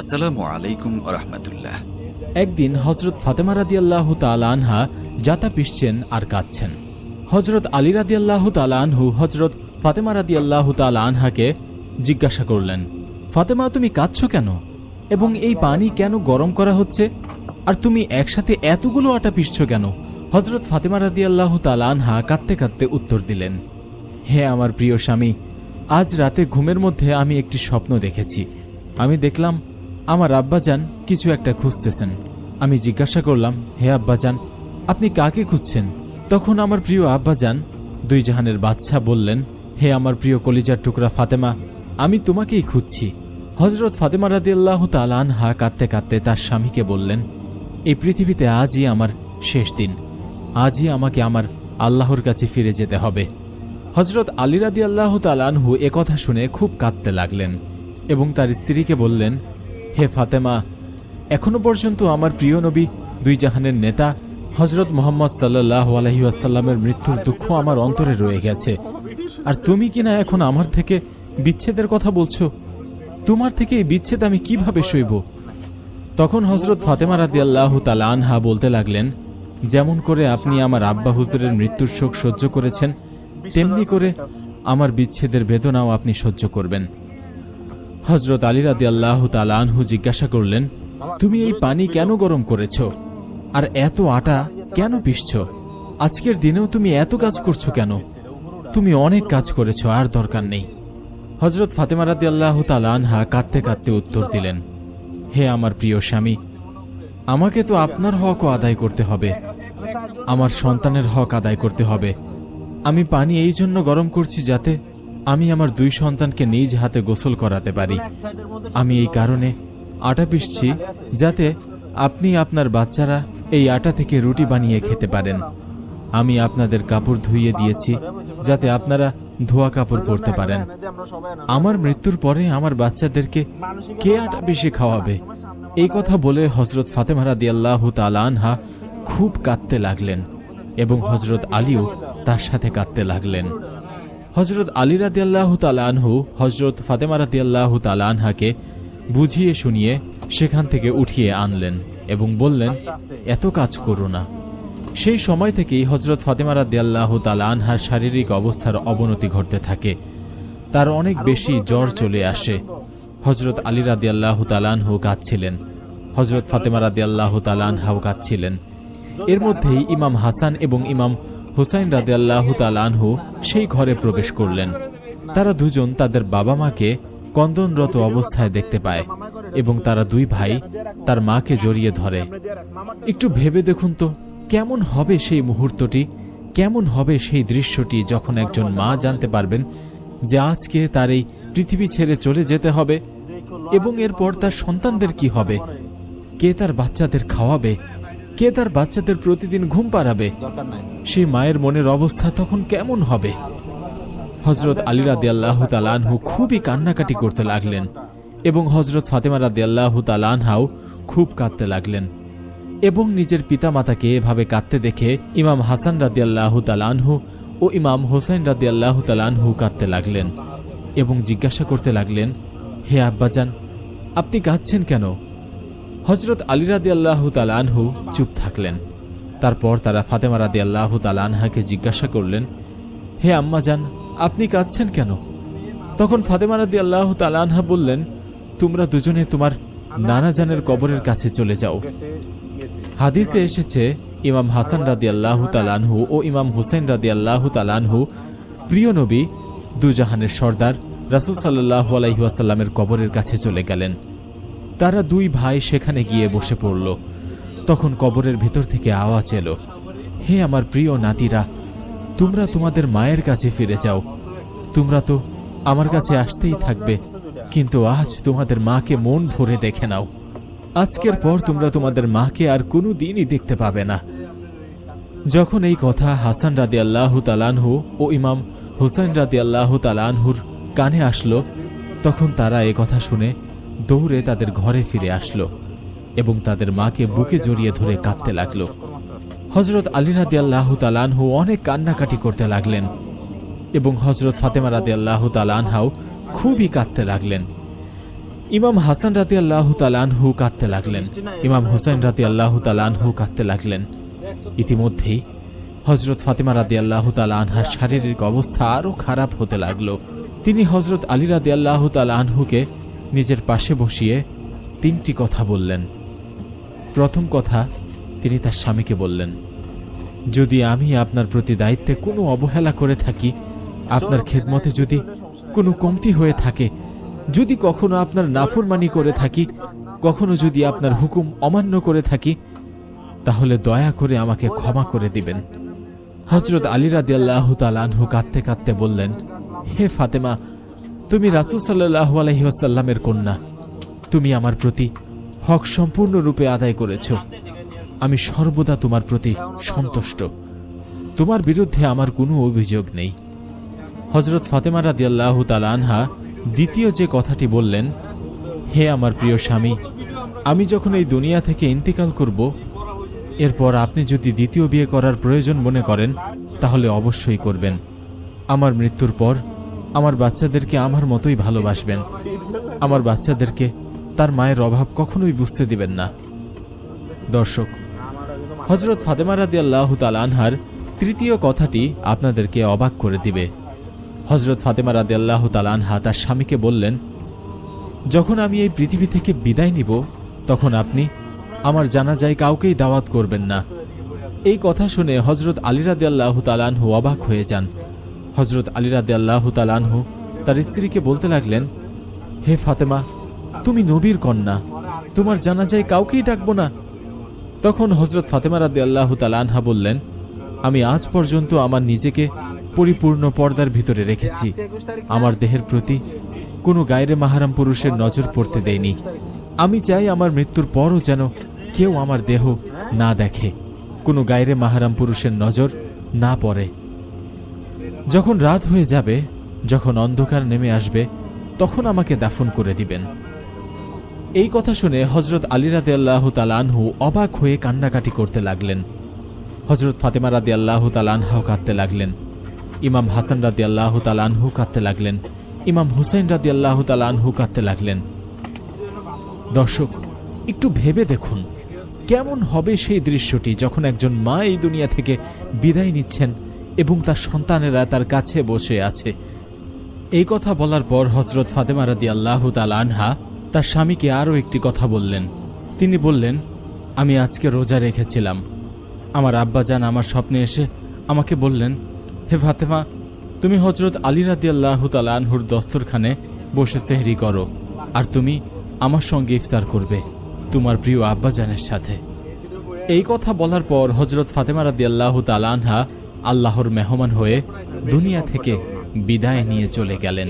আসসালামু আলাইকুম রহমতুল্লাহ। একদিন হজরত ফাতেমা রাদি আল্লাহ আনহা জাতা পিসছেন আর কাঁদছেন। হজরত আলী রাদি আল্লাহ আনহু হজরত ফাতেমা রাদি আল্লাহ আনহাকে জিজ্ঞাসা করলেন, ফাতেমা, তুমি কাঁদছ কেন? এবং এই পানি কেন গরম করা হচ্ছে? আর তুমি একসাথে এতগুলো আটা পিসছ কেন? হজরত ফাতেমা রাদি আল্লাহ আনহা কাঁদতে কাঁদতে উত্তর দিলেন, হে আমার প্রিয় স্বামী, আজ রাতে ঘুমের মধ্যে আমি একটি স্বপ্ন দেখেছি। আমি দেখলাম আমার আব্বাজান কিছু একটা খুঁজতেছেন। আমি জিজ্ঞাসা করলাম, হে আব্বাজান, আপনি কাকে খুঁজছেন? তখন আমার প্রিয় আব্বাজান দুই জাহানের বাদশা বললেন, হে আমার প্রিয় কলিজার টুকরা ফাতেমা, আমি তোমাকেই খুঁজছি। হজরত ফাতেমা রাদিয়াল্লাহু তাআলা আনহা কাঁদতে কাঁদতে তার স্বামীকে বললেন, এই পৃথিবীতে আজই আমার শেষ দিন। আজই আমাকে আমার আল্লাহর কাছে ফিরে যেতে হবে। হজরত আলী রাদি আল্লাহ তালানহু কথা শুনে খুব কাঁদতে লাগলেন এবং তার স্ত্রীকে বললেন হে ফাতেমা, এখনও পর্যন্ত আমার প্রিয় নবী, দুই জাহানের নেতা হজরত মোহাম্মদ সাল্লাহ আলহিউসাল্লামের মৃত্যুর দুঃখ আমার অন্তরে রয়ে গেছে। আর তুমি কিনা এখন আমার থেকে বিচ্ছেদের কথা বলছো? তোমার থেকে এই বিচ্ছেদ আমি কীভাবে সইব? তখন হজরত ফাতেমা রাদি আল্লাহ আনহা বলতে লাগলেন, যেমন করে আপনি আমার আব্বা হুজুরের মৃত্যুর শোক সহ্য করেছেন, তেমনি করে আমার বিচ্ছেদের বেদনাও আপনি সহ্য করবেন। হজরত আলী রাদি আল্লাহ আনহু জিজ্ঞাসা করলেন, তুমি এই পানি কেন গরম করেছ? আর এত আটা কেন পিসছ আজকের দিনেও তুমি এত কাজ করছ কেন? তুমি অনেক কাজ করেছ, আর দরকার নেই। হজরত ফাতেমা রাদি আল্লাহ আনহা কাঁদতে কাঁদতে উত্তর দিলেন, হে আমার প্রিয় স্বামী, আমাকে তো আপনার হকও আদায় করতে হবে। আমার সন্তানের হক আদায় করতে হবে। আমি পানি এই জন্য গরম করছি যাতে আমি আমার দুই সন্তানকে নিজ হাতে গোসল করাতে পারি। আমি এই কারণে আটা পিসছি যাতে আপনি আপনার বাচ্চারা এই আটা থেকে রুটি বানিয়ে খেতে পারেন। আমি আপনাদের কাপড় ধুইয়ে দিয়েছি যাতে আপনারা ধোয়া কাপড় পরতে পারেন। আমার মৃত্যুর পরে আমার বাচ্চাদেরকে কে আটা বেশি খাওয়াবে? এই কথা বলে হজরত ফাতেমা রাদি আল্লাহ আনহা খুব কাঁদতে লাগলেন এবং হজরত আলীও তার সাথে কাঁদতে লাগলেন। হজরত আলী রাদি আল্লাহ আনহু হজরত ফাতেমা রাদি আল্লাহ আনহাকে বুঝিয়ে শুনিয়ে সেখান থেকে উঠিয়ে আনলেন এবং বললেন, এত কাজ করো না। সেই সময় থেকেই হজরত ফাতেমা রাদি আল্লাহ আনহার শারীরিক অবস্থার অবনতি ঘটতে থাকে। তার অনেক বেশি জ্বর চলে আসে। হজরত আলী রাদি আল্লাহ তালানহু কাঁদছিলেন। হজরত ফাতেমা রাদি আল্লাহ তালানহাও কাঁদছিলেন। এর মধ্যেই ইমাম হাসান এবং ইমাম হুসাইন রাদে আল্লাহ সেই ঘরে প্রবেশ করলেন। তারা দুজন তাদের বাবা মাকে কন্দনরত অবস্থায় দেখতে পায় এবং তারা দুই ভাই তার মাকে জড়িয়ে ধরে। একটু ভেবে দেখুন তো, কেমন হবে সেই মুহূর্তটি, কেমন হবে সেই দৃশ্যটি যখন একজন মা জানতে পারবেন যে আজকে তার এই পৃথিবী ছেড়ে চলে যেতে হবে এবং এরপর তার সন্তানদের কি হবে, কে তার বাচ্চাদের খাওয়াবে কে তার বাচ্চাদের প্রতিদিন ঘুম পাড়াবে? সেই মায়ের মনের অবস্থা তখন কেমন হবে? হজরত আলী রাদি আল্লাহ তালানহু খুবই কান্নাকাটি করতে লাগলেন এবং হজরত ফাতেমা রাদি আল্লাহ তালানহাও খুব কাঁদতে লাগলেন এবং নিজের পিতামাতাকে এভাবে কাঁদতে দেখে ইমাম হাসান রাদি আল্লাহ তালানহু ও ইমাম হোসেন রাদি আল্লাহ তালানহু কাঁদতে লাগলেন এবং জিজ্ঞাসা করতে লাগলেন, হে আব্বাজান, আপনি কাঁদছেন কেন? হজরত আলী রাদি আল্লাহ তালানহু চুপ থাকলেন। তারপর তারা ফাতেমা রাদি আল্লাহ তালানহাকে জিজ্ঞাসা করলেন, হে আম্মা যান আপনি কাঁদছেন কেন? তখন ফাতেমা রাদি আল্লাহ তালানহা বললেন, তোমরা দুজনে তোমার নানা জানের কবরের কাছে চলে যাও। হাদিসে এসেছে, ইমাম হাসান রাদি আল্লাহ তালানহু ও ইমাম হুসেন রাদি আল্লাহ তালানহু প্রিয় নবী, দুজাহানের সর্দার রাসুল সাল্লাহ আলাইহাসাল্লামের কবরের কাছে চলে গেলেন। তারা দুই ভাই সেখানে গিয়ে বসে পড়ল। তখন কবরের ভেতর থেকে আওয়াজ এলো, হে আমার প্রিয় নাতিরা, তোমরা তোমাদের মায়ের কাছে ফিরে যাও। তোমরা তো আমার কাছে আসতেই থাকবে, কিন্তু আজ তোমাদের মাকে মন ভরে দেখে নাও। আজকের পর তোমরা তোমাদের মাকে আর কোনো দিনই দেখতে পাবে না। যখন এই কথা হাসান রাদি আল্লাহ তালানহু ও ইমাম হুসাইন রাদি আল্লাহ তালানহুর কানে আসলো, তখন তারা এ কথা শুনে দৌড়ে তাদের ঘরে ফিরে আসলো এবং তাদের মাকে বুকে জড়িয়ে ধরে কাঁদতে লাগল। হজরত আলী রাদি আল্লাহ তালানহু অনেক কান্নাকাটি করতে লাগলেন এবং হজরত ফাতেমা রাদি আল্লাহ তালানহাও খুবই কাঁদতে লাগলেন। ইমাম হাসান রাতি আল্লাহ তালানহু কাঁদতে লাগলেন। ইমাম হোসেন রাতি আল্লাহ তালানহু কাঁদতে লাগলেন। ইতিমধ্যেই হজরত ফাতেমা রাদি আল্লাহ আনহার শারীরিক অবস্থা আরও খারাপ হতে লাগল। তিনি হজরত আলী রাদি আল্লাহ আনহুকে নিজের পাশে বসিয়ে তিনটি কথা বললেন। প্রথম কথা তিনি তার স্বামীকে বললেন যদি আমি আপনার প্রতি দায়িত্বে কোনো অবহেলা করে থাকি আপনার খেদমতে যদি কোনো কমতি হয়ে থাকে যদি কখনো আপনার নাফরমানি করে থাকি কখনো যদি আপনার হুকুম অমান্য করে থাকি তাহলে দয়া করে আমাকে ক্ষমা করে দিবেন। হজরত আলী রাদি আল্লাহ তালানহু কাঁদতে কাঁদতে বললেন হে ফাতেমা তুমি রাসুল সাল্লাহ আলহিহাসাল্লামের কন্যা। তুমি আমার প্রতি হক সম্পূর্ণরূপে আদায় করেছ। আমি সর্বদা তোমার প্রতি সন্তুষ্ট। তোমার বিরুদ্ধে আমার কোনো অভিযোগ নেই। হজরত ফাতেমা রাদি আল্লাহ আনহা দ্বিতীয় যে কথাটি বললেন, হে আমার প্রিয় স্বামী, আমি যখন এই দুনিয়া থেকে ইন্তিকাল করব, এরপর আপনি যদি দ্বিতীয় বিয়ে করার প্রয়োজন মনে করেন, তাহলে অবশ্যই করবেন। আমার মৃত্যুর পর আমার বাচ্চাদেরকে আমার মতোই ভালোবাসবেন। আমার বাচ্চাদেরকে তার মায়ের অভাব কখনোই বুঝতে দিবেন না। দর্শক হজরত ফাতেমা রাদি আল্লাহ আনহার তৃতীয় কথাটি আপনাদেরকে অবাক করে দিবে। হজরত ফাতেমা রাদি আল্লাহ আনহা তার স্বামীকে বললেন, যখন আমি এই পৃথিবী থেকে বিদায় নিব, তখন আপনি আমার জানাজায় কাউকেই দাওয়াত করবেন না। এই কথা শুনে হজরত আলী আলিরাদ আল্লাহ তালানহু অবাক হয়ে যান। হজরত আলিরাদ আল্লাহ তালানহু তার স্ত্রীকে বলতে লাগলেন, হে ফাতেমা, তুমি নবীর কন্যা, তোমার জানাজায় কাউকেই ডাকবো না। তখন হজরত ফাতেমা রাদি আল্লাহ তালানহা বললেন, আমি আজ পর্যন্ত আমার নিজেকে পরিপূর্ণ পর্দার ভিতরে রেখেছি। আমার দেহের প্রতি কোনো গায়রে মাহারাম পুরুষের নজর পড়তে দেয়নি। আমি চাই আমার মৃত্যুর পরও যেন কেউ আমার দেহ না দেখে, কোনো গায়রে মাহারাম পুরুষের নজর না পড়ে। যখন রাত হয়ে যাবে, যখন অন্ধকার নেমে আসবে, তখন আমাকে দাফন করে দিবেন। এই কথা শুনে হজরত আলী রাদে আল্লাহ তালানহু অবাক হয়ে কান্নাকাটি করতে লাগলেন। হজরত ফাতেমা রাদি আল্লাহ তালানহাও কাঁদতে লাগলেন। ইমাম হাসান রাদি আল্লাহ তালানহু কাঁদতে লাগলেন। ইমাম হুসাইন রাদি আল্লাহ তালানহু কাঁদতে লাগলেন। দর্শক, একটু ভেবে দেখুন, কেমন হবে সেই দৃশ্যটি যখন একজন মা এই দুনিয়া থেকে বিদায় নিচ্ছেন এবং তার সন্তানেরা তার কাছে বসে আছে। এই কথা বলার পর হজরত ফাতেমা রাদি আল্লাহ তাল আনহা তার স্বামীকে আরও একটি কথা বললেন। তিনি বললেন, আমি আজকে রোজা রেখেছিলাম। আমার আব্বাজান আমার স্বপ্নে এসে আমাকে বললেন, হে ফাতেমা, তুমি হজরত আলী রাদি আল্লাহ আনহুর দস্তরখানে বসে সেহরি করো, আর তুমি আমার সঙ্গে ইফতার করবে, তোমার প্রিয় আব্বাজানের সাথে। এই কথা বলার পর হজরত ফাতেমা রাদি আল্লাহ তালানহা আল্লাহর মেহমান হয়ে দুনিয়া থেকে বিদায় নিয়ে চলে গেলেন।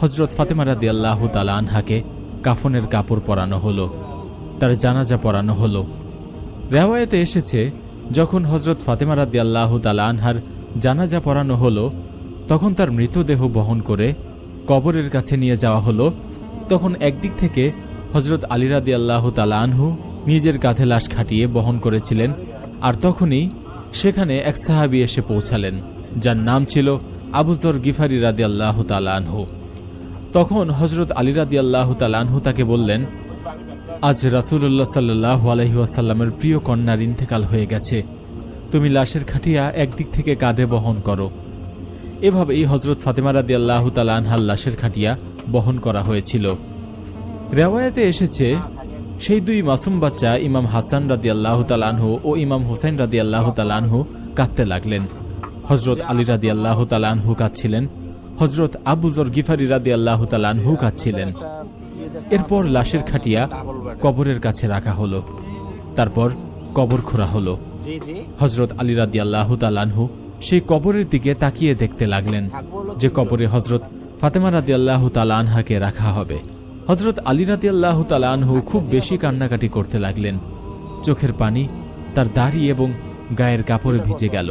হজরত ফাতেমা রাদি আল্লাহ তালানহাকে কাফনের কাপড় পরানো হলো, তার জানাজা পরানো হলো। রেওয়ায়তে এসেছে, যখন হজরত ফাতেমা রাদি আল্লাহ তালানহার জানাজা পরানো হলো, তখন তার মৃতদেহ বহন করে কবরের কাছে নিয়ে যাওয়া হলো। তখন একদিক থেকে হজরত আলিরাদি আল্লাহ তালানহু নিজের কাঁধে লাশ খাটিয়ে বহন করেছিলেন, আর তখনই সেখানে এক সাহাবি এসে পৌঁছালেন, যার নাম ছিল আবুজর গিফারি রাদি আল্লাহ তালানহু তখন হজরত আলিরাদি আল্লাহ তালানহু তাকে বললেন, আজ রাসুল্লাহ সাল্লাহ আলহিউসাল্লামের প্রিয় কন্যার ইন্তেকাল হয়ে গেছে। তুমি লাশের খাটিয়া একদিক থেকে কাঁধে বহন করো। এভাবেই হজরত ফাতেমা রাদি আল্লাহ তালানহার লাশের খাটিয়া বহন করা হয়েছিল। রেওয়ায়তে এসেছে সেই দুই মাসুম বাচ্চা ইমাম হাসান রাদি আল্লাহ তালানহু ও ইমাম হুসাইন রাদি আল্লাহ তালানহু কাঁদতে লাগলেন। হজরত আলী রাদি আল্লাহ তালানহু কাঁদছিলেন। হজরত আবুজর গিফারি রাদি আল্লাহ তালানহু কাঁদছিলেন। এরপর লাশের খাটিয়া কবরের কাছে রাখা হলো। তারপর কবর খোঁড়া হলো। হজরত আলী রাদি আল্লাহ তালানহু সেই কবরের দিকে তাকিয়ে দেখতে লাগলেন যে কবরে হজরত ফাতেমা রাদি আল্লাহ তালানহাকে রাখা হবে। হজরত আলী রাদি আল্লাহ তালানহু খুব বেশি কান্নাকাটি করতে লাগলেন। চোখের পানি তার দাড়ি এবং গায়ের কাপড়ে ভিজে গেল।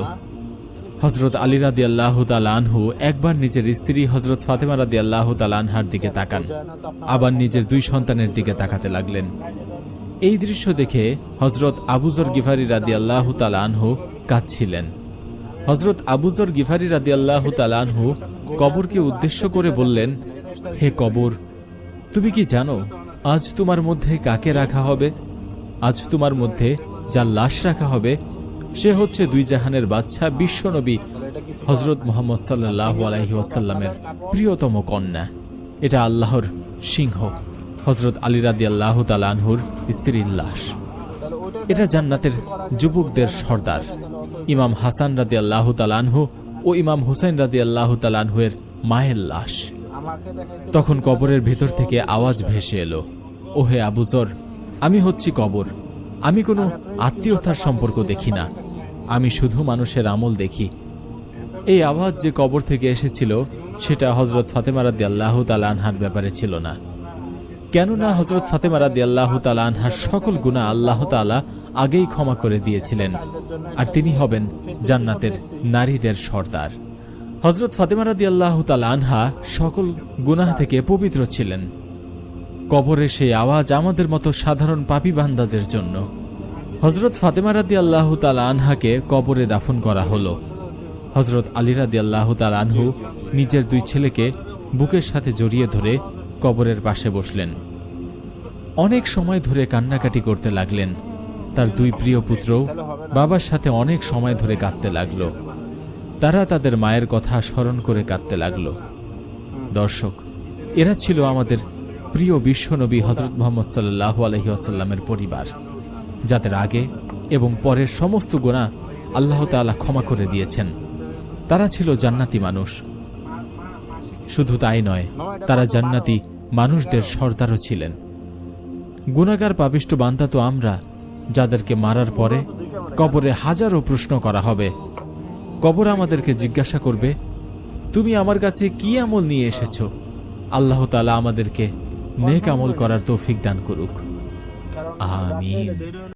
হজরত আলী রাদি আল্লাহ তালানহু একবার নিজের স্ত্রী হজরত ফাতেমা রাদি আল্লাহ তালানহার দিকে তাকান। আবার নিজের দুই সন্তানের দিকে তাকাতে লাগলেন। এই দৃশ্য দেখে হজরত আবুজর গিফারি রাদি আল্লাহ তালানহু কাঁদছিলেন। হজরত আবুজর গিফারি রাদি আল্লাহ তালানহু কবরকে উদ্দেশ্য করে বললেন, হে কবর তুমি কি জানো, আজ তোমার মধ্যে কাকে রাখা হবে? আজ তোমার মধ্যে যার লাশ রাখা হবে, সে হচ্ছে দুই জাহানের বাদশাহ বিশ্বনবী হজরত মোহাম্মদ সাল্লাহ আলহি ওয়াসাল্লামের প্রিয়তম কন্যা। এটা আল্লাহর সিংহ হজরত আলী রাদি আল্লাহ তালানহুর স্ত্রীর লাশ। এটা জান্নাতের যুবকদের সর্দার। ইমাম হাসান রাদি আল্লাহ তালানহু ও ইমাম হুসাইন রাদি আল্লাহ তালানহুয়ের মায়ের লাশ। তখন কবরের ভেতর থেকে আওয়াজ ভেসে এলো, ওহে আবুজর আমি হচ্ছি কবর। আমি কোনো আত্মীয়তার সম্পর্ক দেখি না। আমি শুধু মানুষের আমল দেখি। এই আওয়াজ যে কবর থেকে এসেছিল, সেটা হজরত ফাতেমা রাদি আল্লাহ আনহার ব্যাপারে ছিল না। কেননা হজরত ফাতেমা রাদি আল্লাহ আনহার সকল গুণা আল্লাহ তালা আগেই ক্ষমা করে দিয়েছিলেন, আর তিনি হবেন জান্নাতের নারীদের সর্দার। হজরত ফাতেমা রাদি আল্লাহ আনহা সকল গুনাহ থেকে পবিত্র ছিলেন। কবরে সেই আওয়াজ আমাদের মতো সাধারণ পাপী বান্দাদের জন্য। হজরত ফাতেমা রাদি আল্লাহ আনহাকে কবরে দাফন করা হলো। হজরত আলী রাদি আল্লাহ আনহু নিজের দুই ছেলেকে বুকের সাথে জড়িয়ে ধরে কবরের পাশে বসলেন। অনেক সময় ধরে কান্নাকাটি করতে লাগলেন। তার দুই প্রিয় পুত্র বাবার সাথে অনেক সময় ধরে কাঁদতে লাগল। তারা তাদের মায়ের কথা স্মরণ করে কাঁদতে লাগল। দর্শক, এরা ছিল আমাদের প্রিয় বিশ্বনবী হজরত মোহাম্মদ সাল্লাহ আলহি আসাল্লামের পরিবার, যাদের আগে এবং পরের সমস্ত গোনা আল্লাহ তাআলা ক্ষমা করে দিয়েছেন। তারা ছিল জান্নাতি মানুষ। শুধু তাই নয়, তারা জান্নাতি মানুষদের সর্দারও ছিলেন। গুণাগার পাবিষ্ট বান্দা তো আমরা, যাদেরকে মারার পরে কবরে হাজারো প্রশ্ন করা হবে। কবর আমাদেরকে জিজ্ঞাসা করবে, তুমি আমার কাছে কি আমল নিয়ে এসেছ? আল্লাহ তালা আমাদেরকে নেক আমল করার তৌফিক দান করুক। আমিন।